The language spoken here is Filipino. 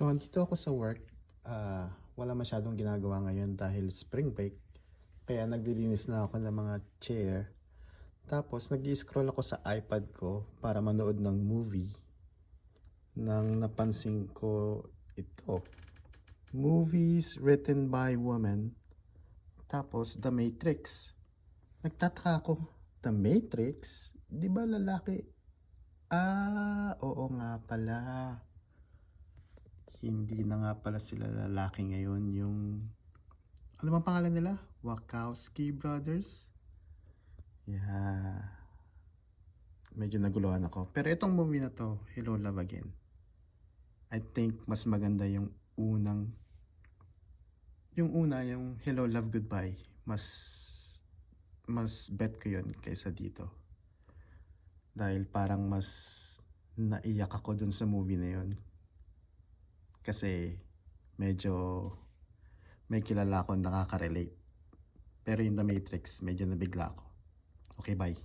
So, andito ako sa work. Ah, wala masyadong ginagawa ngayon dahil spring break. Kaya naglilinis na ako ng mga chair. Tapos, nag scroll ako sa iPad ko para manood ng movie. Nang napansin ko ito. Movies written by women. Tapos, The Matrix. Nagtataka ako, The Matrix? Di ba lalaki? Ah, oo nga pala hindi na nga pala sila lalaki ngayon yung ano bang pangalan nila? Wachowski Brothers? Yeah. Medyo naguluhan ako. Pero itong movie na to, Hello Love Again. I think mas maganda yung unang yung una, yung Hello Love Goodbye. Mas mas bet ko yun kaysa dito. Dahil parang mas naiyak ako dun sa movie na yun kasi medyo may kilala akong nakaka-relate. Pero yung The Matrix, medyo nabigla ako. Okay, bye.